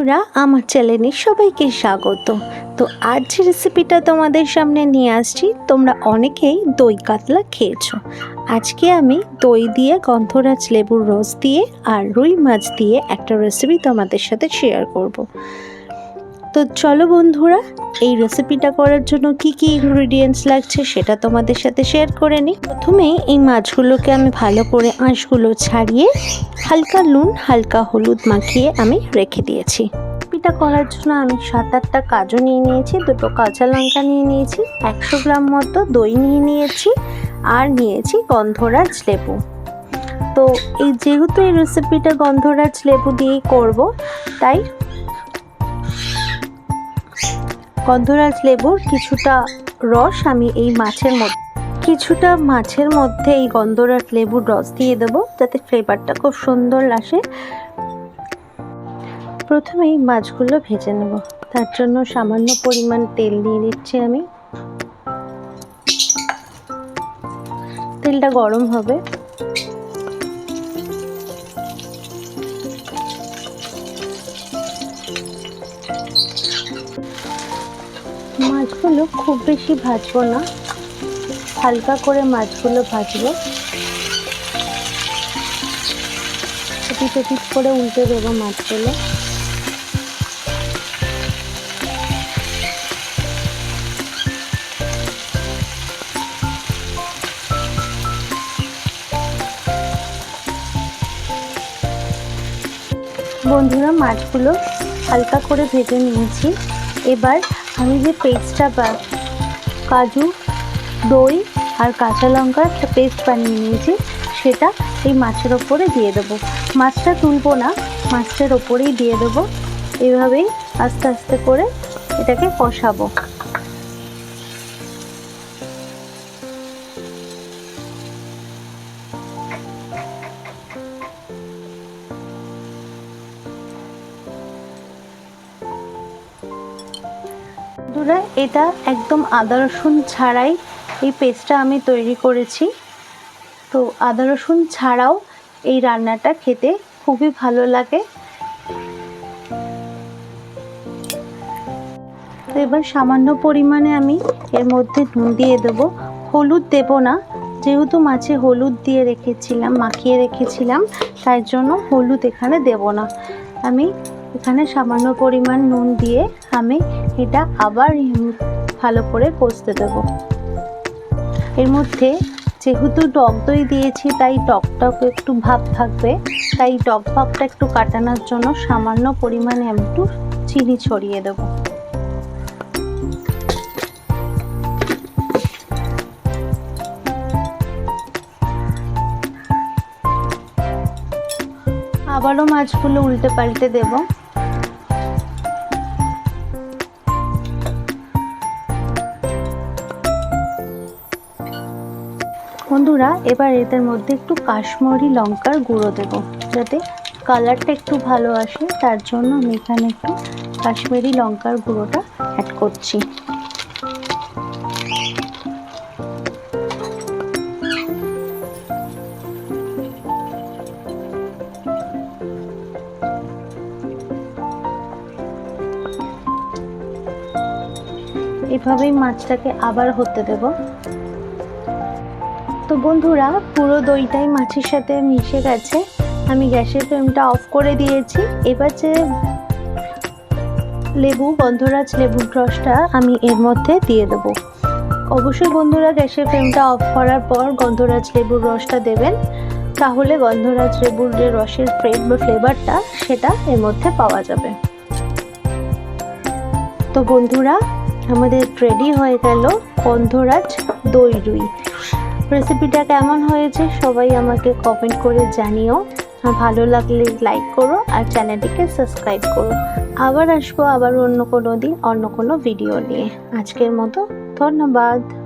বন্ধুরা, আমার চ্যানেলে সবাইকে স্বাগত। তো আজ যে রেসিপিটা তোমাদের সামনে নিয়ে আসছি। তোমরা অনেকেই দই কাতলা খেয়েছো। আজকে আমি দই দিয়ে গন্ধরাজ লেবুর রস দিয়ে আর রুই মাছ দিয়ে একটা রেসিপি তোমাদের সাথে শেয়ার করব। তো চলো বন্ধুরা, এই রেসিপিটা করার জন্য কি কি ইনগ্রিডিয়েন্টস লাগছে সেটা তোমাদের সাথে শেয়ার করে নিই। প্রথমে এই মাছগুলোকে আমি ভালো করে আঁশগুলো ছাড়িয়ে হালকা নুন, হালকা হলুদ মাখিয়ে আমি রেখে দিয়েছি। রেসিপিটা করার জন্য আমি সাত আটটা কাজু নিয়ে নিয়েছি, দুটো কাঁচা লঙ্কা নিয়ে নিয়েছি, একশো গ্রাম মতো দই নিয়ে নিয়েছি, আর নিয়েছি গন্ধরাজ লেবু। তো এই যেহেতু এই রেসিপিটা গন্ধরাজ লেবু দিয়েই করব, তাই গন্ধরাজ লেবুর কিছুটা রস আমি এই মাছের মধ্যে কিছুটা মাছের মধ্যে এই গন্ধরাজ লেবুর রস দিয়ে দেবো, যাতে ফ্লেভারটা খুব সুন্দর আসে। প্রথমেই মাছগুলো ভেজে নেব। তার জন্য সামান্য পরিমাণ তেল দিয়ে দিচ্ছি আমি। তেলটা গরম হবে। মাছগুলো খুব বেশি ভাজবো না। হালকা করে মাছগুলো ভাজবো। এপিট ওপিট করে উল্টে দেবো মাছগুলো। বন্ধুরা, মাছগুলো হালকা করে ভেজে নিয়েছি। এবার আমি যে পেস্টটা বা কাজু দই আর কাঁচা লঙ্কার একটা পেস্ট বানিয়ে নিয়েছি। সেটা এই মাছের ওপরে দিয়ে দেবো। মাছটা তুলবো না মাছটার ওপরেই দিয়ে দেবো। এভাবেই আস্তে আস্তে করে এটাকে কষাবো। এটা একদম আদা রসুন ছাড়াই এই পেস্টটা আমি তৈরি করেছি। তো আদা রসুন ছাড়াও এই রান্নাটা খেতে খুবই ভালো লাগে। তো এবার সামান্য পরিমাণে আমি এর মধ্যে নুন দিয়ে দেবো। হলুদ দেব না, যেহেতু মাছে হলুদ দিয়ে রেখেছিলাম, মাখিয়ে রেখেছিলাম, তাই জন্য হলুদ এখানে দেব না। আমি এখানে সামান্য পরিমাণ নুন দিয়ে আমি এটা আবার ভালো করে কষতে দেব। এর মধ্যে যেহেতু টক দই দিয়েছি, তাই টক টক একটু ভাব থাকবে। তাই টক ভাবটা একটু কাটানোর জন্য সামান্য পরিমাণে আমি একটু চিনি ছড়িয়ে দেবো। আবারও মাছগুলো উল্টে পাল্টে দেবো। বন্ধুরা, এবার এদের মধ্যে একটু কাশ্মীরি লঙ্কার গুঁড়ো দেবো, যাতে কালারটা একটু ভালো আসে। তার জন্য আমি এখানে একটু কাশ্মীরি লঙ্কার গুঁড়োটা অ্যাড করছি। এভাবেই মাছটাকে আবার হতে দেব। তো বন্ধুরা, পুরো দইটাই মাছের সাথে মিশে গেছে। আমি গ্যাসের ফ্লেমটা অফ করে দিয়েছি। এবার যে লেবু গন্ধরাজ লেবুর রসটা আমি এর মধ্যে দিয়ে দেব। অবশ্যই বন্ধুরা, গ্যাসের ফ্লেমটা অফ করার পর গন্ধরাজ লেবুর রসটা দেবেন। তাহলে গন্ধরাজ লেবুর যে রসের ফ্লেভ বা ফ্লেভারটা সেটা এর মধ্যে পাওয়া যাবে। তো বন্ধুরা, আমাদের রেডি হয়ে গেল গন্ধরাজ দই রুই। রেসিপিটা কেমন হয়েছে, সবাই আমাকে কমেন্ট করে জানিও। ভালো লাগলে লাইক করো আর চ্যানেলটিকে সাবস্ক্রাইব করো। আবার আসব আবার অন্য কোনো দিন, অন্য কোনো ভিডিও নিয়ে। আজকের মতো, ধন্যবাদ।